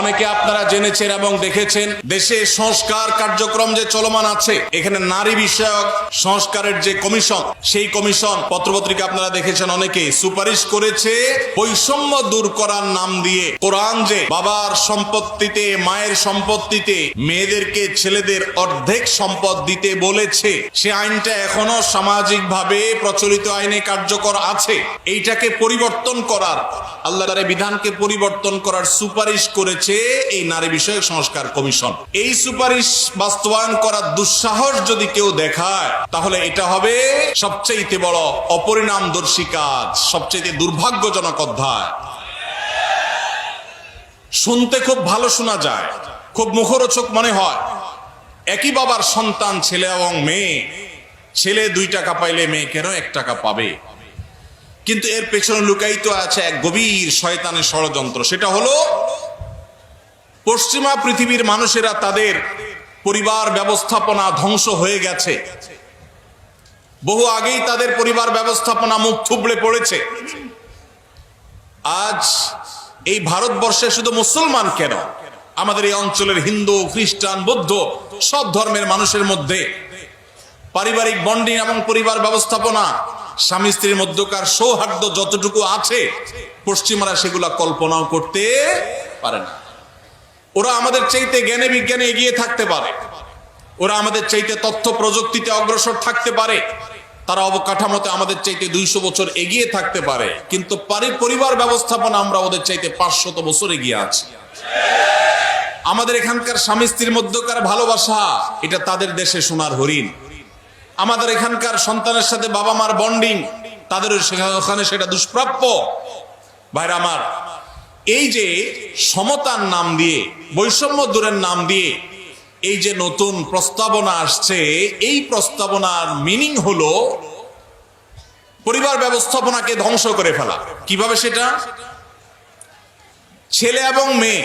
অনেকে আপনারা জেনেছেন এবং দেখেছেন, দেশে সংস্কার কার্যক্রম যে চলমান আছে, এখানে নারী বিষয়ক সংস্কারের যে কমিশন, সেই কমিশন পত্রপত্রিকা আপনারা দেখেছেন অনেকে সুপারিশ করেছে বৈষম্য দূর করার নাম দিয়ে। কোরআন যে বাবার সম্পত্তিতে, মায়ের সম্পত্তিতে, মেয়েদেরকে ছেলেদের অর্ধেক সম্পদ দিতে বলেছে, সে আইনটা এখনও সামাজিকভাবে প্রচলিত আইনে কার্যকর আছে। এইটাকে পরিবর্তন করার আল্লাহর বিধানকে পরিবর্তন করার সুপারিশ করেছে এই নারী বিষয়ক সংস্কার কমিশন। এই সুপারিশ বাস্তবায়ন করার দুঃসাহস যদি কেউ দেখায়, তাহলে এটা হবে সবচেয়ে বড় অপরিণামদর্শী কাজ সবচেয়ে দুর্ভাগ্যজনক অধ্যায়। শুনতে খুব ভালো শোনা যায়, খুব মুখরোচক মনে হয়। একই বাবার সন্তান, ছেলে এবং মেয়ে। ছেলে দুই টাকা পাইলে মেয়ে কেন এক টাকা পাবে। কিন্তু এর পেছনে লুকায়িত আছে এক গভীর শয়তানের ষড়যন্ত্র। সেটা হলো, পশ্চিমা পৃথিবীর মানুষেরা তাদের পরিবার ব্যবস্থাপনা ধ্বংস হয়ে গেছে। বহু আগেই তাদের পরিবার ব্যবস্থাপনা মুখ থুবড়ে পড়েছে। আজ এই ভারতবর্ষে শুধু মুসলমান কেন? আমাদের এই অঞ্চলের হিন্দু, খ্রিস্টান, বৌদ্ধ সব ধর্মের মানুষের মধ্যে পারিবারিক বন্ডিং এবং পরিবার ব্যবস্থাপনা স্বামী স্ত্রীর মধ্যকার সৌহার্দ্য যতটুকু আছে, পশ্চিমারা সেগুলা কল্পনাও করতে পারে না। ওরা আমাদের চাইতে জ্ঞানে বিজ্ঞানে এগিয়ে থাকতে পারে। ওরা আমাদের চাইতে তথ্য প্রযুক্তিতে অগ্রসর থাকতে পারে। তারা অবকাঠামোতে আমাদের চাইতে দুইশো বছর এগিয়ে থাকতে পারে। কিন্তু পারি- পরিবার ব্যবস্থাপনা আমরা ওদের চাইতে পাঁচশত বছর এগিয়ে আছি। আমাদের এখানকার স্বামী স্ত্রীর মধ্যকার ভালোবাসা, এটা তাদের দেশে সোনার হরিণ। আমাদের এখানকার সন্তানের সাথে বাবা মার বন্ডিং, তাদের ওখানে সেটা দুষ্প্রাপ্য। ভাইরা আমার, এই যে সমতার নাম দিয়ে, বৈষম্য দূরের নাম দিয়ে এই যে নতুন প্রস্তাবনা আসছে, এই প্রস্তাবনার মিনিং হলো পরিবার ব্যবস্থাপনাকে ধ্বংস করে ফেলা। কীভাবে সেটা? ছেলে এবং মেয়ে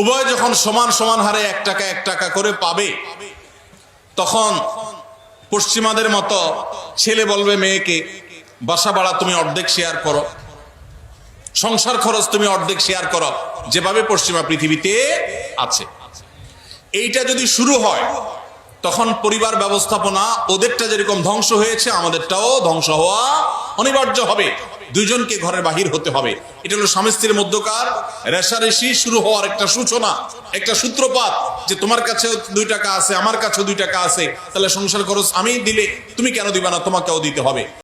উভয় যখন সমান সমান হারে এক টাকা এক টাকা করে পাবে, তখন পশ্চিমাদের মতো ছেলে বলবে মেয়েকে, বাসা ভাড়া তুমি অর্ধেক শেয়ার করো, সংসার খরচ তুমি অর্ধেক শেয়ার করো, যেভাবে পশ্চিমা পৃথিবীতে আছে। এইটা যদি শুরু হয়, তখন পরিবার ব্যবস্থাপনা ওদেরটা যেরকম ধ্বংস হয়েছে, আমাদেরটাও ধ্বংস হওয়া অনিবার্য হবে। দুইজনকে ঘরের বাহির হতে হবে। এটা হলো স্বামী স্ত্রীর মধ্যকার রেশারেশি শুরু হওয়ার একটা সূচনা, একটা সূত্রপাত। যে তোমার কাছেও দুই টাকা আছে, আমার কাছেও দুই টাকা আছে, তাহলে সংসার খরচ আমি দিলে তুমি কেন দিবা না, তোমাকেও দিতে হবে।